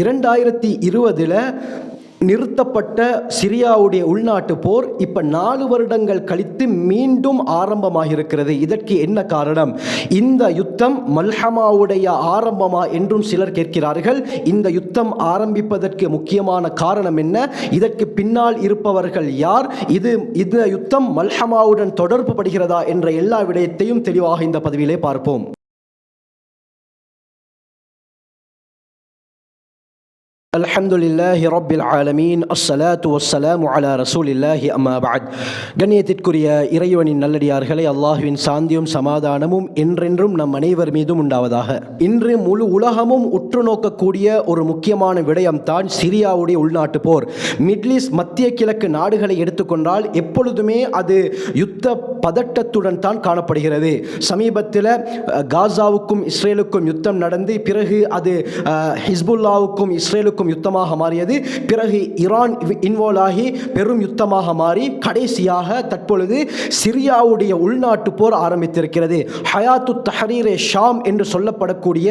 இரண்டாயிரத்தி இருபதில் நிறுத்தப்பட்ட சிரியாவுடைய உள்நாட்டு போர் இப்போ நாலு வருடங்கள் கழித்து மீண்டும் ஆரம்பமாகியிருக்கிறது. இதற்கு என்ன காரணம்? இந்த யுத்தம் மல்ஹமாவுடைய ஆரம்பமா என்றும் சிலர் கேட்கிறார்கள். இந்த யுத்தம் ஆரம்பிப்பதற்கு முக்கியமான காரணம் என்ன? இதற்கு பின்னால் இருப்பவர்கள் யார்? இது இந்த யுத்தம் மல்ஹமாவுடன் தொடர்பு படுகிறதா என்ற எல்லா விடயத்தையும் தெளிவாக இந்த பதவியிலே பார்ப்போம். அல்ஹம்துலில்லாஹி ரப்பில் ஆலமீன் அஸ்ஸலாத்து வஸ்ஸலாமு அலா ரசூலில்லாஹி அம்மா பாத் கண்ணியத்திற்குரிய இறைவனின் நல்லடியார்களை அல்லாஹுவின் சாந்தியும் சமாதானமும் என்றென்றும் நம் அனைவர் மீதும் உண்டாவதாக. இன்று முழு உலகமும் உற்று நோக்கக்கூடிய ஒரு முக்கியமான விடயம்தான் சிரியாவுடைய உள்நாட்டு போர். மிட்லிஸ் மத்திய கிழக்கு நாடுகளை எடுத்துக்கொண்டால் எப்பொழுதுமே அது யுத்த பதட்டத்துடன் தான் காணப்படுகிறது. சமீபத்தில் காசாவுக்கும் இஸ்ரேலுக்கும் யுத்தம் நடந்து பிறகு அது ஹிஸ்புல்லாவுக்கும் இஸ்ரேலுக்கும் யுத்தமாக மாறியது. பிறகு ஈரான் இன்வால்வ் ஆகி பெரும் யுத்தமாக மாறி கடைசியாக தற்பொழுது சிரியாவுடைய உள்நாட்டு போர் ஆரம்பித்திருக்கிறது. ஹயாத்து தஹரீரே ஷாம் என்று சொல்லப்படக்கூடிய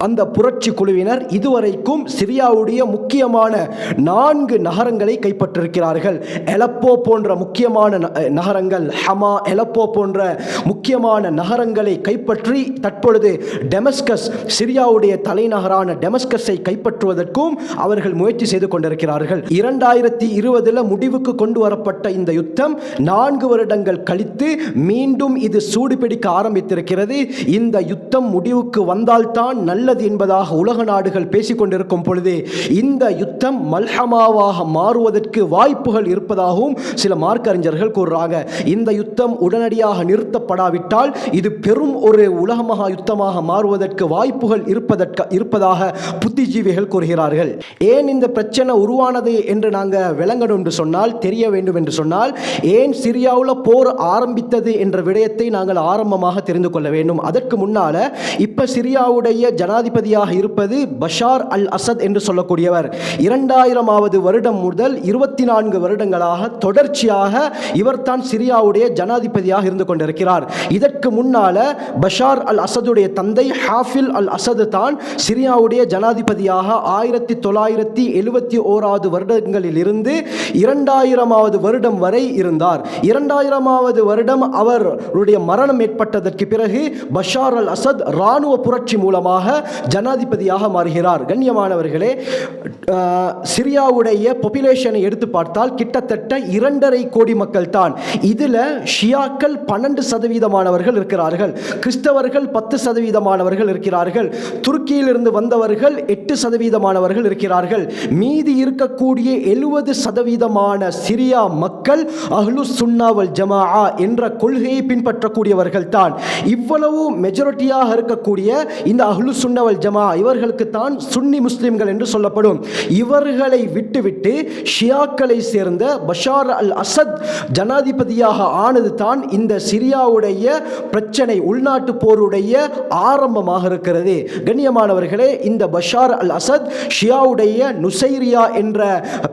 அந்த புரட்சி குழுவினர் இதுவரைக்கும் சிரியாவுடைய முக்கியமான நான்கு நகரங்களை கைப்பற்றிருக்கிறார்கள். எலப்போ போன்ற முக்கியமான ந- நகரங்கள் ஹமா எலப்போ போன்ற முக்கியமான நகரங்களை கைப்பற்றி தற்பொழுது டெமஸ்கஸ் சிரியாவுடைய தலைநகரான டெமஸ்கஸை கைப்பற்றுவதற்கும் அவர்கள் முயற்சி செய்து கொண்டிருக்கிறார்கள். இரண்டாயிரத்தி இருபதில் முடிவுக்கு கொண்டு வரப்பட்ட இந்த யுத்தம் நான்கு வருடங்கள் கழித்து மீண்டும் இது சூடுபிடிக்க ஆரம்பித்திருக்கிறது. இந்த யுத்தம் முடிவுக்கு வந்தால்தான் நல்ல நல்லது என்பதாக உலக நாடுகள் பேசிக்கொண்டிருக்கும் பொழுது இந்த யுத்தம் மல்ஹமாவாக மாறுவதற்கு வாய்ப்புகள் இருப்பதாகவும் சில மார்க்கறிஞர்கள் கூறுறாங்க. இந்த யுத்தம் உடனடியாக நிறுத்தப்படாவிட்டால் இது பெரும் ஒரு உலக மகா யுத்தமாக மாறுவதற்கு வாய்ப்புகள் இருப்பதற்கு இருப்பதாக புத்திஜீவிகள் கூறுகிறார்கள். ஏன் இந்த பிரச்சனை உருவானது என்று நாங்கள் விளங்கணும் என்று சொன்னால் தெரிய வேண்டும் என்று சொன்னால் ஏன் சிரியாவில் போர் ஆரம்பித்தது என்ற விடயத்தை நாங்கள் ஆரம்பமாக தெரிந்து கொள்ள வேண்டும். அதற்கு முன்னால் இப்ப சிரியாவுடைய ஜனாதிபதியாக இருப்பது பஷார் அல் அசத் என்று சொல்லக்கூடியவர். இரண்டாயிரமாவது வருடம் முதல் இருபத்தி நான்கு வருடங்களாக தொடர்ச்சியாக இவர்தான் சிரியாவுடைய ஜனாதிபதியாக இருந்து கொண்டிருக்கிறார். இதற்கு முன்னால பஷார் அல் அசதுடைய தந்தை ஹாஃபில் அல் அசது தான் சிரியாவுடைய ஜனாதிபதியாக ஆயிரத்தி தொள்ளாயிரத்தி எழுபத்தி ஓராவது வருடங்களில் இருந்து இரண்டாயிரமாவது வருடம் வரை இருந்தார். இரண்டாயிரமாவது வருடம் அவருடைய மரணம் ஏற்பட்டதற்கு பிறகு பஷார் அல் அசத் இராணுவ புரட்சி மூலமாக ஜனாதிபதியாக மாறுகிறார். கண்ணியமானவர்களே சிரியாவுடைய பொப்புலேஷனை எடுத்து பார்த்தால் கிட்டத்தட்ட இரண்டரை கோடி மக்கள் தான் இதில் ஷியாக்கள் பன்னெண்டு சதவீதமானவர்கள் இருக்கிறார்கள். கிறிஸ்தவர்கள் பத்து சதவீதமானவர்கள் இருக்கிறார்கள். துருக்கியிலிருந்து வந்தவர்கள் எட்டு சதவீதமானவர்கள் இருக்கிறார்கள். மீதி இருக்கக்கூடிய எழுபது சதவீதமான சிரியா மக்கள் அஹ்லு சுன்னாவல் ஜமாஆ என்ற கொள்கையை பின்பற்றக்கூடியவர்கள் தான் இவ்வளவு மெஜாரிட்டியாக இருக்கக்கூடிய இந்த அஹ்லு சுன்னவல் ஜமா இவர்களுக்கு தான் சுன்னி முஸ்லிம்கள் என்று சொல்லப்படும். இவர்களை விட்டுவிட்டு ஷியாக்களை சேர்ந்த பஷார் அல் அசத் ஜனாதிபதியாக ஆனது தான் இந்த சிரியாவுடைய பிரச்சனை உள்நாட்டு போருடைய ஆரம்பமாக இருக்கிறது. கண்ணியமானவர்களே இந்த பஷார் அல் அசத் ஷியாவுடைய நுசைரியா என்ற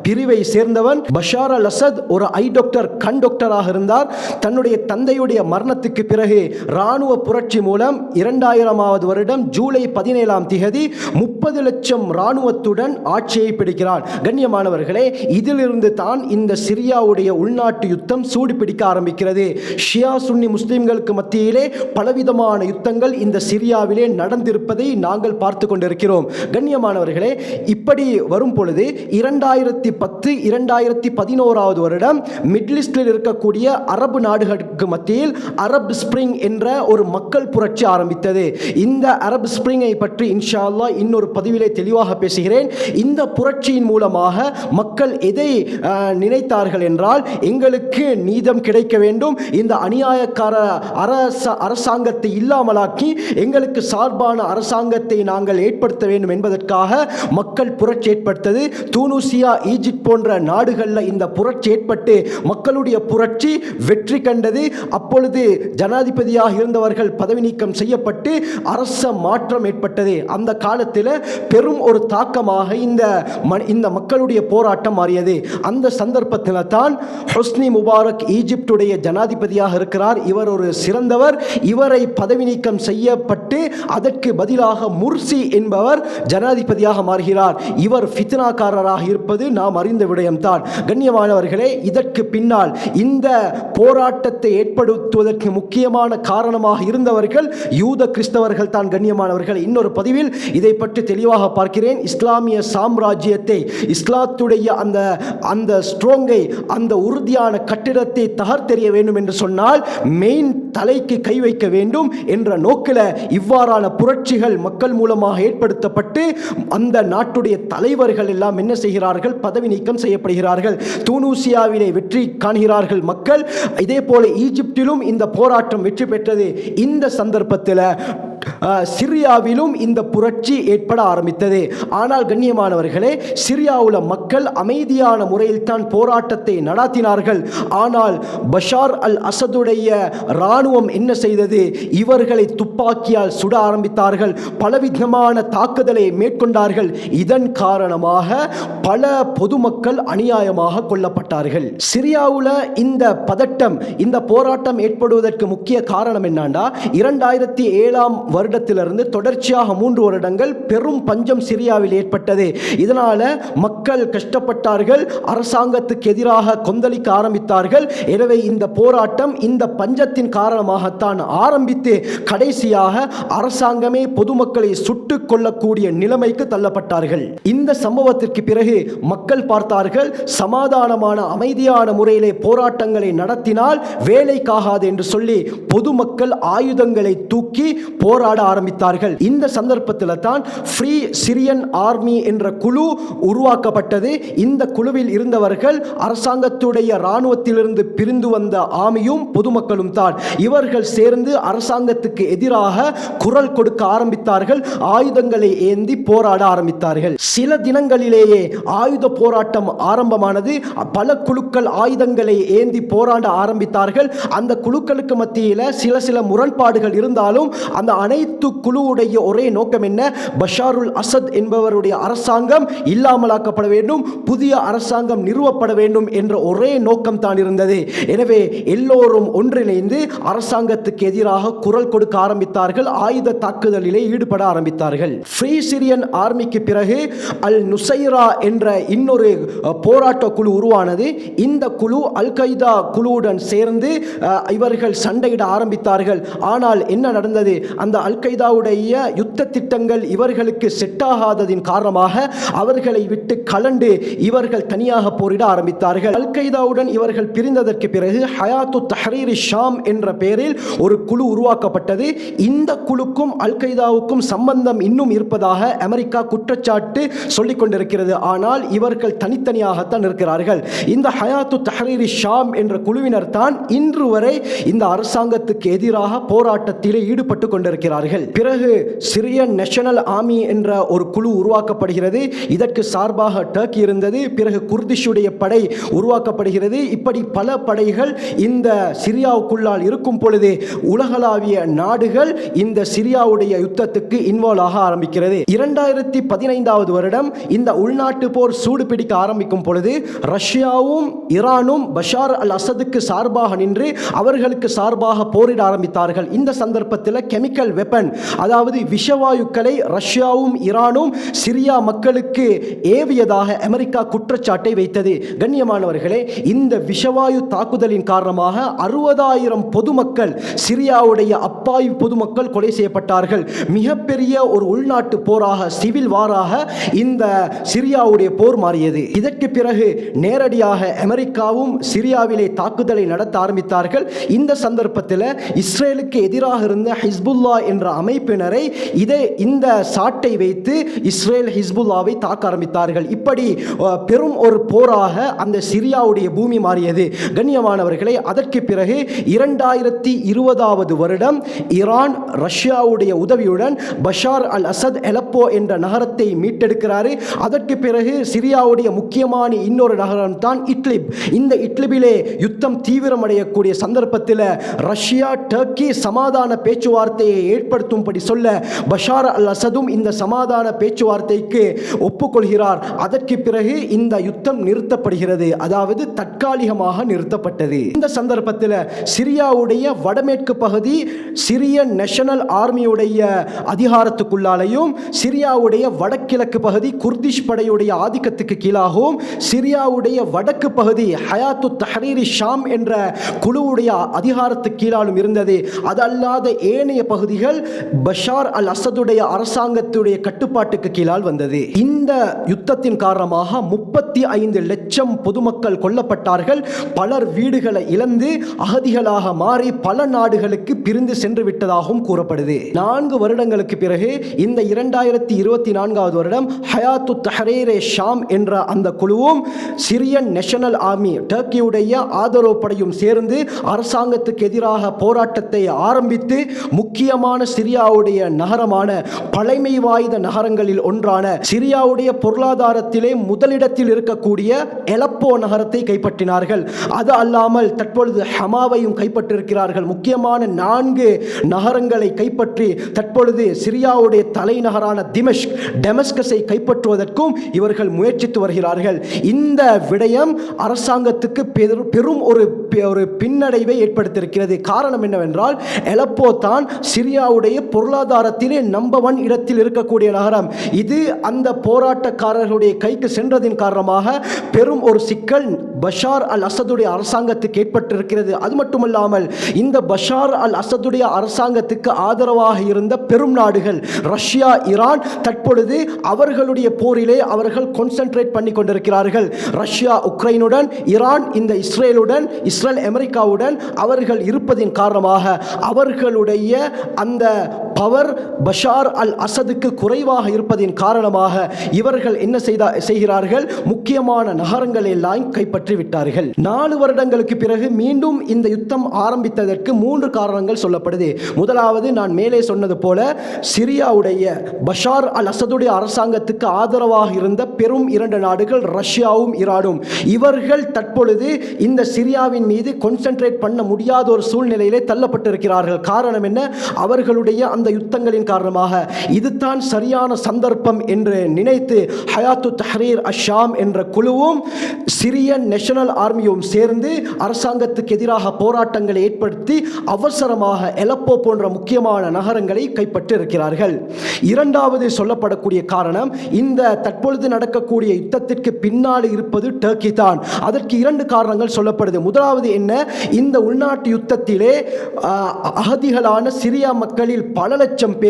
பிரிவை சேர்ந்தவன் பஷார் அல் அசத் ஒரு ஐ டாக்டர் கண் டாக்டராக இருந்தார். தன்னுடைய தந்தையுடைய மரணத்துக்கு பிறகு இராணுவ புரட்சி மூலம் இரண்டாயிரமாவது வருடம் ஜூலை பதி பதினேழாம் திகதி முப்பது லட்சம் இராணுவத்துடன் ஆட்சியை பிடிக்கிறான் கண்ணியமானவர்களே இதிலிருந்து தான் இந்த சிரியாவுடைய உள்நாட்டு யுத்தம் சூடுபிடிக்க ஆரம்பிக்கிறது. ஷியா சுன்னி முஸ்லிம்களுக்கு மத்தியிலே பலவிதமான யுத்தங்கள் இந்த சிரியாவிலே நடந்திருப்பதை நாங்கள் பார்த்து கொண்டிருக்கிறோம். கண்ணியமானவர்களே இப்படி வரும் பொழுது இரண்டாயிரத்தி பத்து இரண்டாயிரத்தி பதினோராவது வருடம் மிட்லிஸ்டில் இருக்கக்கூடிய அரபு நாடுகளுக்கு மத்தியில் அரப் ஸ்பிரிங் என்ற ஒரு மக்கள் புரட்சி ஆரம்பித்தது. இந்த அரப் ஸ்பிரிங்கை பற்றி இன்ஷா அல்லாஹ் இன்னொரு பதிவிலே தெளிவாக பேசுகிறேன். இந்த புரட்சியின் மூலமாக மக்கள் எதை நினைத்தார்கள் என்றால் எங்களுக்கு நீதம் கிடைக்க வேண்டும். இந்த அநியாயக்கார அரச அரசாங்கத்தை இல்லாமலாக்கி எங்களுக்கு சார்பான அரசாங்கத்தை நாங்கள் ஏற்படுத்த வேண்டும் என்பதற்காக மக்கள் புரட்சி ஏற்படுத்தது தூனுசியா ஈஜிப்ட் போன்ற நாடுகளில் இந்த புரட்சி ஏற்பட்டு மக்களுடைய புரட்சி வெற்றி கண்டது. அப்பொழுது ஜனாதிபதியாக இருந்தவர்கள் பதவி நீக்கம் செய்யப்பட்டு அரச மாற்றம் ஏற்பட்டது. ஏற்பட்டது அந்த காலத்தில் பெரும் ஒரு தாக்கமாக இந்த இந்த மக்களுடைய போராட்டம் மாறியது. அந்த சந்தர்ப்பத்தில் தான் ஹொஸ்னி முபாரக் ஈஜிப்டுடைய ஜனாதிபதியாக இருக்கிறார். இவர் ஒரு சிறந்தவர். இவரை பதவி நீக்கம் செய்யப்பட்டு அதற்கு பதிலாக முர்சி என்பவர் ஜனாதிபதியாக மாறுகிறார். இவர் ஃபித்னாக்காரராக இருப்பது நாம் அறிந்த விடயம்தான். கண்ணியமானவர்களே இதற்கு பின்னால் இந்த போராட்டத்தை ஏற்படுத்துவதற்கு முக்கியமான காரணமாக இருந்தவர்கள் யூத கிறிஸ்தவர்கள் தான் கண்ணியமானவர்கள் இன்னொரு பதிவில் இதை பற்றி தெளிவாக பார்க்கிறேன். இஸ்லாமிய சாம்ராஜ்யத்தை இஸ்லாத்துடைய அந்த அந்த ஸ்ட்ரோங்கை அந்த உறுதியான கட்டிடத்தை தகர்த்தெறிய வேண்டும் என்று சொன்னால் மெயின் தலைக்கு கை வைக்க வேண்டும் என்ற நோக்கில் இவ்வாறான புரட்சிகள் மக்கள் மூலமாக ஏற்படுத்தப்பட்டு அந்த நாட்டுடைய தலைவர்கள் எல்லாம் என்ன செய்கிறார்கள்? பதவி நீக்கம் செய்யப்படுகிறார்கள். தூனூசியாவிலே வெற்றி காண்கிறார்கள் மக்கள். இதே போல ஈஜிப்திலும் இந்த போராட்டம் வெற்றி பெற்றது. இந்த சந்தர்ப்பத்தில் சிரியாவிலும் சிரியாவிலும் இந்த புரட்சி ஏற்பட ஆரம்பித்தது. ஆனால் கண்ணியமானவர்களே சிரியாவுல மக்கள் அமைதியான முறையில் தான் போராட்டத்தை நடாத்தினார்கள். ஆனால் பஷார் அல் அசதுடைய இராணுவம் என்ன செய்தது? இவர்களை துப்பாக்கியால் சுட ஆரம்பித்தார்கள். பலவிதமான தாக்குதலை மேற்கொண்டார்கள். இதன் காரணமாக பல பொதுமக்கள் அநியாயமாக கொல்லப்பட்டார்கள். சிரியாவுல இந்த பதட்டம் இந்த போராட்டம் ஏற்படுவதற்கு முக்கிய காரணம் என்னண்டா இரண்டாயிரத்தி ஏழாம் வருடத்திலிருந்து தொடர்ச்சியாக மூன்று வருடங்கள் பெரும் பஞ்சம் சிரியாவில் ஏற்பட்டது. இதனால் மக்கள் கஷ்டப்பட்டார்கள் அரசாங்கத்துக்கு எதிராக கொந்தளிக்க ஆரம்பித்தார்கள். எனவே இந்த போராட்டம் இந்த பஞ்சத்தின் காரணமாகத்தான் ஆரம்பித்து கடைசியாக அரசாங்கமே பொதுமக்களை சுட்டுக் கொள்ளக்கூடிய நிலைமைக்கு தள்ளப்பட்டார்கள். இந்த சம்பவத்திற்கு பிறகு மக்கள் பார்த்தார்கள் சமாதானமான அமைதியான முறையிலே போராட்டங்களை நடத்தினால் வேலைக்காகாது என்று சொல்லி பொதுமக்கள் ஆயுதங்களை தூக்கி போராட ஆரம்பித்தார்கள். இந்த இந்த சந்தர்ப்பத்தில் தான் ஃப்ரீ சிரியன் ஆர்மி என்ற குழு உருவாக்கப்பட்டது. இந்த குழுவில் இருந்தவர்கள் அரசாங்கத்துடைய இராணுவத்திலிருந்து பிரிந்து வந்த ஆமியும் பொதுமக்களும் தான். இவர்கள் சேர்ந்து அரசாங்கத்துக்கு எதிராக குரல் கொடுக்க ஆரம்பித்தார்கள். ஆயுதங்களை ஏந்தி போராட ஆரம்பித்தார்கள். சில தினங்களிலேயே ஆயுத போராட்டம் ஆரம்பமானது. பல குழுக்கள் ஆயுதங்களை ஏந்தி போராட ஆரம்பித்தார்கள். அந்த குழுக்களுக்கு மத்தியில் சில சில முரண்பாடுகள் இருந்தாலும் அந்த அனைத்து குழுவுடைய ஒரே நோக்கம் என்ன? பஷாருல் அசத் என்பவருடைய அரசாங்கம் இல்லாமலாக்கப்பட வேண்டும் புதிய அரசாங்கம் நிறுவப்பட வேண்டும் என்ற ஒரே நோக்கம் தான் இருந்தது. எனவே எல்லோரும் ஒன்றிணைந்து அரசாங்கத்துக்கு எதிராக குரல் கொடுக்க ஆரம்பித்தார்கள் ஆயுத தாக்குதலிலே ஈடுபட ஆரம்பித்தார்கள். ஃப்ரீ சிரியன் ஆர்மிக்கு பிறகு அல் நுசைரா என்ற இன்னொரு போராட்ட குழு உருவானது. இந்த குழு அல் கைதா குழுவுடன் சேர்ந்து இவர்கள் சண்டையிட ஆரம்பித்தார்கள். ஆனால் என்ன நடந்தது? அந்த அல் கைதாவுடைய யுத்த திட்டங்கள் இவர்களுக்கு செட்டாகாததின் காரணமாக அவர்களை விட்டு கலண்டு இவர்கள் தனியாக போரிட ஆரம்பித்தார்கள். அல் கைதாவுடன் இவர்கள் பிரிந்ததற்கு பிறகு ஹயாத்து தஹரீர் ஷாம் என்ற பெயரில் ஒரு குழு உருவாக்கப்பட்டது. இந்த குழுக்கும் அல் கைதாவுக்கும் சம்பந்தம் இன்னும் இருப்பதாக அமெரிக்கா குற்றச்சாட்டு சொல்லிக் கொண்டிருக்கிறது. ஆனால் இவர்கள் தனித்தனியாகத்தான் இருக்கிறார்கள். இந்த ஹயாத்து தஹரீர் ஷாம் என்ற குழுவினர் தான் இன்று வரை இந்த அரசாங்கத்துக்கு எதிராக போராட்டத்திலே ஈடுபட்டு கொண்டிருக்கிறார்கள். பிறகு சிரியன் நேஷனல் ஆர்மி என்ற ஒரு குழு உருவாக்கப்படுகிறது. இதற்கு சார்பாக டர்க்கி இருந்தது. பிறகு குர்திஷுடைய படை உருவாக்கப்படுகிறது. இப்படி பல படைகள் இந்த சிரியாவுக்குள்ளால் இருக்கும் பொழுது உலகளாவிய நாடுகள் இந்த சிரியாவுடைய யுத்தத்துக்கு இன்வால்வ் ஆக ஆரம்பிக்கிறது. இரண்டாயிரத்தி பதினைந்தாவது வருடம் இந்த உள்நாட்டு போர் சூடு பிடிக்க ஆரம்பிக்கும் பொழுது ரஷ்யாவும் ஈரானும் பஷார் அல் அசதுக்கு சார்பாக நின்று அவர்களுக்கு சார்பாக போரிட ஆரம்பித்தார்கள். இந்த சந்தர்ப்பத்தில் கெமிக்கல் வெப்பன் அதாவது விஷவாயுக்களை ரஷ்யாவும் ஈரானும் சிரியா மக்களுக்கு ஏவியதாக அமெரிக்கா குற்றச்சாட்டை வைத்தது. கண்ணியமானவர்களே இந்த விஷவாயு தாக்குதலின் காரணமாக அறுபதாயிரம் பொதுமக்கள் சிரியாவுடைய அப்பாவி பொதுமக்கள் கொலை செய்யப்பட்டார்கள். மிகப்பெரிய ஒரு உள்நாட்டு போராக சிவில் வாராக இந்த சிரியாவுடைய போர் மாறியது. இதற்கு பிறகு நேரடியாக அமெரிக்காவும் சிரியாவிலே தாக்குதலை நடத்த ஆரம்பித்தார்கள். இந்த சந்தர்ப்பத்தில் இஸ்ரேலுக்கு எதிராக இருந்த ஹிஸ்புல்லா என்ற அமைப்பினரை இதே இந்த சாட்டை வைத்து இஸ்ரேல் ஹிஸ்புல்லாவை தாக்க ஆரம்பித்தார்கள். இப்படி பெரும் ஒரு போராக அந்த சிரியாவுடைய பூமி மாறியது. கண்ணியமானவர்களை அதற்கு பிறகு இரண்டாயிரத்தி இருபதாவது வருடம் ஈரான் ரஷ்யாவுடைய உதவியுடன் பஷார் அல் அசத் எலப்போ என்ற நகரத்தை மீட்டெடுக்கிறாரு. அதற்கு பிறகு சிரியாவுடைய முக்கியமான இன்னொரு நகரம் தான் இட்லிப். இந்த இட்லிபிலே யுத்தம் தீவிரமடையக்கூடிய சந்தர்ப்பத்தில் ரஷ்யா டர்க்கி சமாதான பேச்சுவார்த்தையை ஏற்படுத்தும்படி சொல்ல பஷார் அல் அசதும் இந்த சமாதான பேச்சுவார்த்தைக்கு ஒப்புக்கொள்கிறார். அதற்கு பிறகு இந்த யுத்தம் நிறுத்தப்படுகிறது. அதாவது தற்காலிகமாக நிறுத்தப்பட்டது. இந்த சந்தர்ப்பத்தில் சிரியாவுடைய வடமேற்கு பகுதி சிரிய நேஷனல் ஆர்மியுடைய அதிகாரத்துக்குள்ளாலையும் சிரியாவுடைய வடகிழக்கு பகுதி குர்திஷ் படையுடைய ஆதிக்கத்துக்கு கீழாகவும் சிரியாவுடைய வடக்கு பகுதி ஹயாத்து தஹரீரி ஷாம் என்ற குழுவுடைய அதிகாரத்துக்கு கீழாலும் இருந்தது. அதல்லாத ஏனைய பகுதிகள் பஷார் அல் அசதுடைய அரசாங்கத்துடைய கட்டுப்பாட்டுக்கு கீழால் வந்தது. இந்த யுத்தத்தின் காரணமாக முப்பத்தி ஐந்து லட்சம் பொதுமக்கள் கொல்லப்பட்டார்கள். பலர் வீடுகளை இழந்து அகதிகளாக மாறி பல நாடுகளுக்கு பிரிந்து சென்று விட்டதாகவும் கூறப்படுது. நான்கு வருடங்களுக்கு பிறகு இந்த இரண்டாயிரத்தி இருபத்தி நான்காவது வருடம் ஹயாத்து தஹரேரே ஷாம் என்ற அந்த குழுவும் சிரியன் நேஷனல் ஆர்மி டர்க்கியுடைய ஆதரவு படையும் சேர்ந்து அரசாங்கத்துக்கு எதிராக போராட்டத்தை ஆரம்பித்து முக்கியமான சிரியாவுடைய நகரமான பழமை வாய்ந்த நகரங்களில் ஒன்றான சிரியாவுடைய பொருளாதாரத்திலே முதலிடத்தில் இருக்கக்கூடிய எலப்போ நகரத்தை கைப்பற்றினார்கள். அது அல்லாமல் தற்பொழுது ஹமாவையும் கைப்பற்றிருக்கிறார்கள். முக்கியமான நான்கு நகரங்களை கைப்பற்றி தற்பொழுது சிரியாவுடைய தலைநகரான திமஷ்க் டெமஸ்கஸை கைப்பற்றுவதற்கும் இவர்கள் முயற்சித்து வருகிறார்கள். இந்த விடயம் அரசாங்கத்துக்கு பெரும் ஒரு ஒரு பின்னடைவை ஏற்படுத்தியிருக்கிறது. காரணம் என்னவென்றால் எலப்போ தான் சிரியாவுடைய பொருளாதார உலகத்திலே நம்பர் ஒன் இடத்தில் இருக்கக்கூடிய நகரம். இது அந்த போராட்டக்காரர்களுடைய கைக்கு சென்றதின் காரணமாக பெரும் ஒரு சிக்கல் பஷார் அல் அசதுடைய அரசாங்கத்துக்கு ஏற்பட்டிருக்கிறது. அது மட்டுமல்லாமல் இந்த பஷார் அல் அசதுடைய அரசாங்கத்துக்கு ஆதரவாக இருந்த பெரும் நாடுகள் ரஷ்யா ஈரான் தற்பொழுது அவர்களுடைய போரிலே அவர்கள் கான்சென்ட்ரேட் பண்ணி கொண்டிருக்கிறார்கள். ரஷ்யா உக்ரைனுடன் ஈரான் இந்த இஸ்ரேலுடன் இஸ்ரேல் அமெரிக்காவுடன் அவர்கள் இருப்பதின் காரணமாக அவர்களுடைய அந்த பவர் பஷார் அல் அசதுக்கு குறைவாக இருப்பதின் காரணமாக இவர்கள் என்ன செய்தா செய்கிறார்கள்? முக்கியமான நகரங்களை எல்லாம் கைப்பற்றி விட்டார்கள் நாலு வருடங்களுக்கு பிறகு மீண்டும் இந்த யுத்தம் ஆரம்பித்ததற்கு மூன்று காரணங்கள் சொல்லப்படுது. முதலாவது நான் மேலே சொன்னது போல சிரியாவுடைய பஷார் அல் அசதுடைய அரசாங்கத்துக்கு ஆதரவாக இருந்த பெரும் இரண்டு நாடுகள் ரஷ்யாவும் ஈரானும். இவர்கள் தற்பொழுது இந்த சிரியாவின் மீது கான்சென்ட்ரேட் பண்ண முடியாத ஒரு சூழ்நிலையிலே தள்ளப்பட்டிருக்கிறார்கள். காரணம் என்ன? அவர்களுடைய அந்த யுத்தங்களின் காரணமாக இதுதான் சரியான சந்தர்ப்பம் என்று நினைத்து ஹயாத்து தஹரீர் அஷாம் என்ற குழுவும் சிரியன் நேஷனல் ஆர்மியும் சேர்ந்து அரசாங்கத்துக்கு எதிராக போராட்டங்களை ஏற்படுத்தி அவசரமாக எலப்போ போன்ற முக்கியமான நகரங்களை கைப்பற்றி இருக்கிறார்கள் இரண்டாவது சொல்லப்படக்கூடிய காரணம் இந்த தற்பொழுது நடக்கக்கூடிய யுத்தத்திற்கு பின்னால் இருப்பது டர்க்கி தான். அதற்கு இரண்டு காரணங்கள் சொல்லப்படுது. முதலாவது என்ன? இந்த உள்நாட்டு யுத்தத்திலே அகதிகளான சிரியா மக்களில் பல லட்சம் பேர்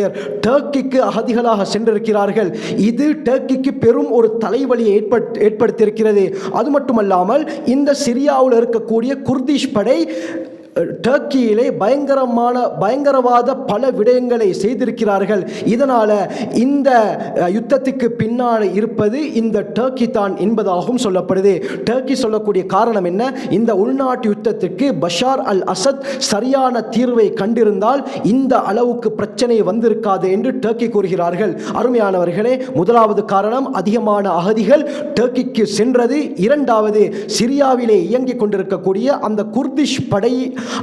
டர்க்கிக்கு அகதிகளாக சென்றிருக்கிறார்கள். இது டர்க்கிக்கு பெரும் ஒரு தலைவலியை ஏற்பட் ஏற்படுத்தியிருக்கிறது. அது மட்டுமல்லாமல் இந்த சிரியாவில் இருக்கக்கூடிய குர்திஷ் படை டர்க்கியிலே பயங்கரமான பயங்கரவாத பல விடயங்களை செய்திருக்கிறார்கள். இதனால் இந்த யுத்தத்துக்கு பின்னால் இருப்பது இந்த டர்க்கி தான் என்பதாகவும் சொல்லப்படுது. டர்க்கி சொல்லக்கூடிய காரணம் என்ன? இந்த உள்நாட்டு யுத்தத்துக்கு பஷார் அல் அசத் சரியான தீர்வை கண்டிருந்தால் இந்த அளவுக்கு பிரச்சனை வந்திருக்காது என்று டர்க்கி கூறுகிறார்கள். அருமையானவர்களே முதலாவது காரணம் அதிகமான அகதிகள் டர்க்கிக்கு சென்றது. இரண்டாவது சிரியாவிலே இயங்கிக் கொண்டிருக்கக்கூடிய அந்த குர்திஷ் படை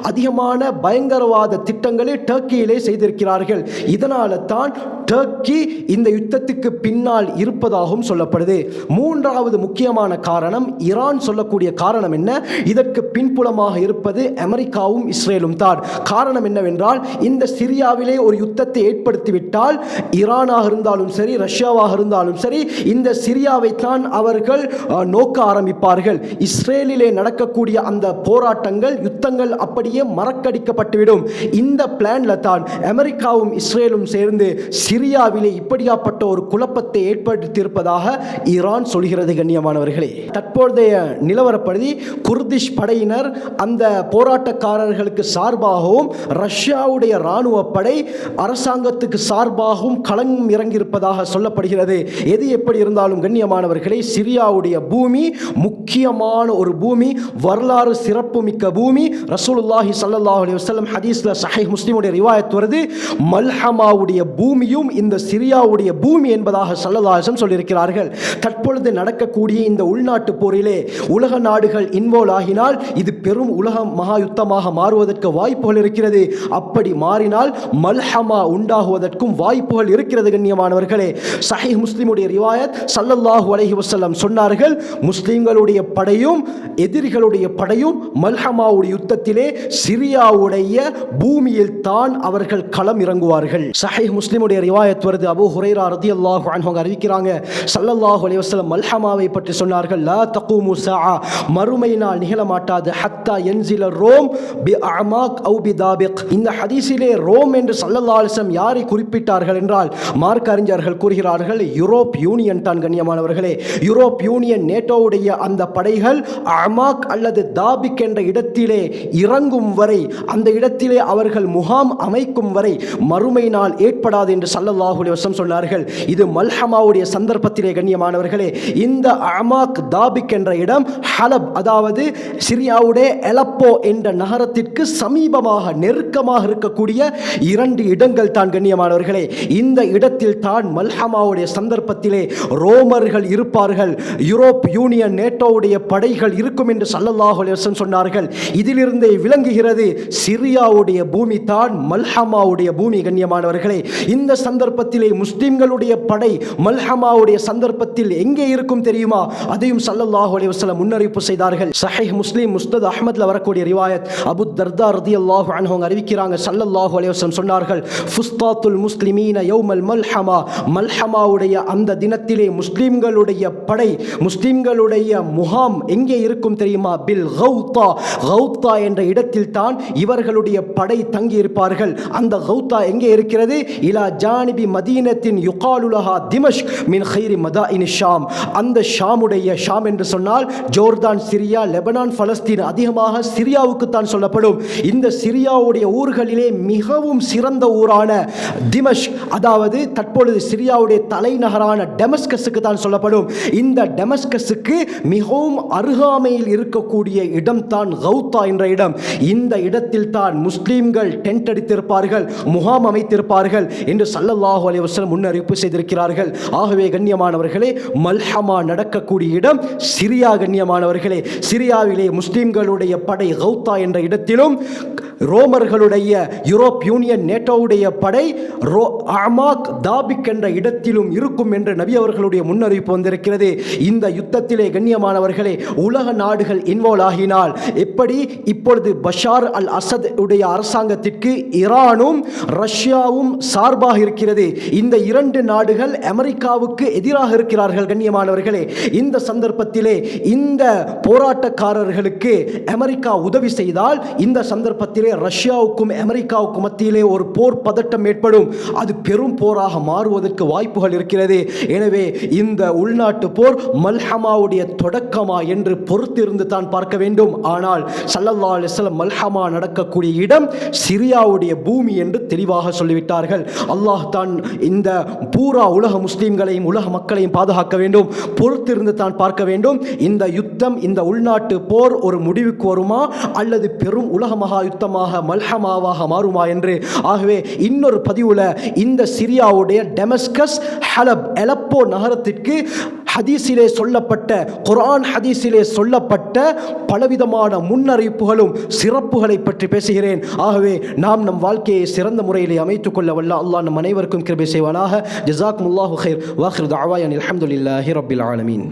அதிகமான பயங்கரவாத திட்டங்களை டர்க்கியிலே செய்திருக்கிறார்கள். இதனால தான் டர்க்கி இந்த யுத்தத்துக்கு பின்னால் இருப்பதாகவும் சொல்லப்படுது. மூன்றாவது முக்கியமான காரணம் ஈரான் சொல்லக்கூடிய காரணம் என்ன? இதற்கு பின்புலமாக இருப்பது அமெரிக்காவும் இஸ்ரேலும் தான். காரணம் என்னவென்றால் இந்த சிரியாவிலே ஒரு யுத்தத்தை ஏற்படுத்திவிட்டால் ஈரானாக இருந்தாலும் சரி ரஷ்யாவாக இருந்தாலும் சரி இந்த சிரியாவை தான் அவர்கள் நோக்க ஆரம்பிப்பார்கள். இஸ்ரேலிலே நடக்கக்கூடிய அந்த போராட்டங்கள் யுத்தங்கள் அப்படியே மறக்கடிக்கப்பட்டுவிடும். இந்த பிளான்ல தான் அமெரிக்காவும் இஸ்ரேலும் சேர்ந்து சிரியாவிலே இப்படியாப்பட்ட ஒரு குழப்பத்தை ஏற்படுத்தியிருப்பதாக ஈரான் சொல்கிறது கண்ணியமானவர்களே. தற்போதைய நிலவரப்படி குர்திஷ் படையினர் அந்த போராட்டக்காரர்களுக்கு சார்பாகவும் ரஷ்யாவுடைய இராணுவ படை அரசாங்கத்துக்கு சார்பாகவும் களம் இறங்கியிருப்பதாக சொல்லப்படுகிறது. எது எப்படி இருந்தாலும் கண்ணியமானவர்களே சிரியாவுடைய பூமி முக்கியமான ஒரு பூமி வரலாறு சிறப்புமிக்க பூமி. ரசூலுல்லாஹி சல்லாஹ் அலி வஸல்லம் ஹதீஸ்ல சஹை முஸ்லீமுடைய ரிவாயத் வருது. மல்ஹமாவுடைய பூமியும் முழுவதும் இந்த சிரியாவுடைய பூமி என்பதாக சல்லதாசம் சொல்லியிருக்கிறார்கள். தற்பொழுது நடக்கக்கூடிய இந்த உள்நாட்டு போரிலே உலக நாடுகள் இன்வால்வ் ஆகினால் இது பெரும் உலக மகா யுத்தமாக மாறுவதற்கு வாய்ப்புகள் இருக்கிறது. அப்படி மாறினால் மல்ஹமா உண்டாகுவதற்கும் வாய்ப்புகள் இருக்கிறது கண்ணியமானவர்களே. சஹி முஸ்லிமுடைய ரிவாயத் சல்லல்லாஹு அலஹி வசல்லம் சொன்னார்கள் முஸ்லிம்களுடைய படையும் எதிரிகளுடைய படையும் மல்ஹமாவுடைய யுத்தத்திலே சிரியாவுடைய பூமியில் தான் அவர்கள் களம் இறங்குவார்கள். சஹி முஸ்லிமுடைய ரிவாயத் வருது. அபு ஹுரைரா ரதி அல்லாஹு அவங்க அறிவிக்கிறாங்க. சல்லல்லாஹு அலைஹி வஸல்லம் மல்ஹமாவை பற்றி சொன்னார்கள். லா தகூமு முசா மறுமை நாள் நிகழ மாட்டாது. ஹத்தா என்சில ரோம் பி அமாக் அவு பி தாபிக். இந்த ஹதீஸிலே ரோம் என்று சல்லல்லாஹு யாரை குறிப்பிட்டார்கள் என்றால் மார்க் அறிஞர்கள் கூறுகிறார்கள் யூரோப் யூனியன் தான் கண்ணியமானவர்களே. யூரோப் யூனியன் நேட்டோவுடைய அந்த படைகள் அமாக் அல்லது தாபிக் என்ற இடத்திலே இறங்கும் வரை அந்த இடத்திலே அவர்கள் முகாம் அமைக்கும் வரை மறுமை நாள் ஏற்படாது என்று சல்லல்லாஹுடைய வசம் சொன்னார்கள் இது மல்ஹமாவுடைய சந்தர்ப்பத்திலே கண்ணியமானவர்களே இந்த அமாக் தாபிக் என்ற இடம் ஹலப் அதாவது சிரியாவுடைய எலப்போ என்ற நகரத்திற்கு சமீபமாக நெருக்கமாக இருக்கக்கூடிய இரண்டு இடங்கள் தான் கண்ணியமானவர்களே. இந்த இடத்தில் தான் மல்ஹமாவுடைய சந்தர்ப்பத்திலே ரோமர்கள் இருப்பார்கள் யூரோப் யூனியன் நேட்டோவுடைய படைகள் இருக்கும் என்று சல்லல்லாஹு அலைஹி சொன்னார்கள். இதிலிருந்தே விளங்குகிறது சிரியாவுடைய பூமி தான் மல்ஹமாவுடைய பூமி கண்ணியமானவர்களே. இந்த சந்தர்ப்பத்திலே முஸ்லீம்களுடைய படை மல்ஹமாவுடைய சந்தர்ப்பத்தில் எங்கே இருக்கும் தெரியுமா? அதையும் சல்லல்லாஹு அலைஹி வஸல்லம் முன்னறிவிப்பு செய்தார்கள். சஹை முஸ்லீம் முஸ்தத் அஹமதில் வரக்கூடிய ரிவாயத் அபு தர்தா ரதி அல்லாஹு அவங்க அறிவிக்கிறாங்க. சல்லல்லாஹு அலைஹி சொன்னார்கள் ஃபுஸ்தாத்துல் முஸ்லிமீன யௌமல் மல்ஹமா. மல்ஹமாவுடைய அந்த தினத்திலே முஸ்லீம்களுடைய படை முஸ்லீம்களுடைய முகாம் எங்கே இருக்கும் தெரியுமா? பில் கௌதா கௌதா என்ற இடத்தில் தான் இவர்களுடைய படை தங்கி இருப்பார்கள் அந்த கௌதா எங்கே இருக்கிறது? இலா ஜான் ஜானிபி மதீனத்தின் யுகாலுலஹா திமஷ் மின் ஹைரி மதா இனி ஷாம். அந்த ஷாமுடைய ஷாம் என்று சொன்னால் ஜோர்தான் சிரியா லெபனான் பலஸ்தீன் அதிகமாக சிரியாவுக்கு தான் சொல்லப்படும். இந்த சிரியாவுடைய ஊர்களிலே மிகவும் சிறந்த ஊரான திமஷ் அதாவது தற்பொழுது சிரியாவுடைய தலைநகரான டெமஸ்கஸுக்கு தான் சொல்லப்படும். இந்த டெமஸ்கஸுக்கு மிகவும் அருகாமையில் இருக்கக்கூடிய இடம் தான் கௌதா என்ற இடம். இந்த இடத்தில் தான் முஸ்லீம்கள் டென்ட் அடித்திருப்பார்கள் முகாம் அமைத்திருப்பார்கள் என்று சொல்ல சல்லல்லாஹு அலி வஸல்லம் முன்னறிவிப்பு செய்திருக்கிறார்கள். ஆகவே கண்ணியமானவர்களே மல்ஹமா நடக்கக்கூடிய இடம் சிரியா கண்ணியமானவர்களே. சிரியாவிலே முஸ்லிம்களுடைய படை கௌதா என்ற இடத்திலும் ரோமர்களுடைய யூரோப் யூனியன் நேட்டோவுடைய படை ரோ அமாக் தாபிக் என்ற இடத்திலும் இருக்கும் என்று நபி அவர்களுடைய முன்னறிவிப்பு வந்திருக்கிறது. இந்த யுத்தத்திலே கண்ணியமானவர்களே உலக நாடுகள் இன்வால்வ் ஆகினால் எப்படி இப்பொழுது பஷார் அல் அசத் உடைய அரசாங்கத்திற்கு ஈரானும் ரஷ்யாவும் சார்பாக இருக்கிறது இந்த இரண்டு நாடுகள் அமெரிக்காவுக்கு எதிராக இருக்கிறார்கள் கண்ணியமானவர்களே. இந்த சந்தர்ப்பத்திலே இந்த போராட்டக்காரர்களுக்கு அமெரிக்கா உதவி செய்தால் இந்த சந்தர்ப்பத்திலே ரஷ்யாவுக்கும் அமெரிக்காவுக்கும் மத்தியிலே ஒரு போர் பதட்டம் ஏற்படும். அது பெரும் போராக மாறுவதற்கு வாய்ப்புகள் இருக்கிறது. எனவே இந்த உள்நாட்டு போர் மல்ஹமாவுடைய தொடக்கமா என்று பொறுத்திருந்து தான் பார்க்க வேண்டும். ஆனால் சல்லல்லா அலிஸ்லம் மல்ஹமா நடக்கக்கூடிய இடம் சிரியாவுடைய பூமி என்று தெளிவாக சொல்லிவிட்டார்கள். அல்லாஹ் தான் இந்த பூரா உலக முஸ்லீம்களையும் உலக மக்களையும் பாதுகாக்க வேண்டும். பொறுத்திருந்து தான் பார்க்க வேண்டும். இந்த யுத்தம் இந்த உள்நாட்டு போர் ஒரு முடிவுக்கு வருமா? அல்லது பெரும் உலக மகா யுத்தமாக மல்ஹமாவாக மாறுமா என்று? ஆகவே இன்னொரு பதிவுல இந்த சிரியாவுடைய டெமஸ்கஸ் ஹலப் எலப்போ நகரத்திற்கு ஹதீஸிலே சொல்லப்பட்ட குரான் ஹதீஸிலே சொல்லப்பட்ட பலவிதமான முன்னறிவிப்புகளும் சிறப்புகளை பற்றி பேசுகிறேன். ஆகவே நாம் நம் வாழ்க்கையை சிறந்த முறையிலே அமைத்துக் கொள்ள வல்ல அல்லாஹ் நம் அனைவருக்கும் கிருபை செய்வானாக. ஜிசாக் முல்லாஹு ஹைர் வாஹிர் தாவாயன் அலமதுல்லாஹி ரபில் ஆலமீன்.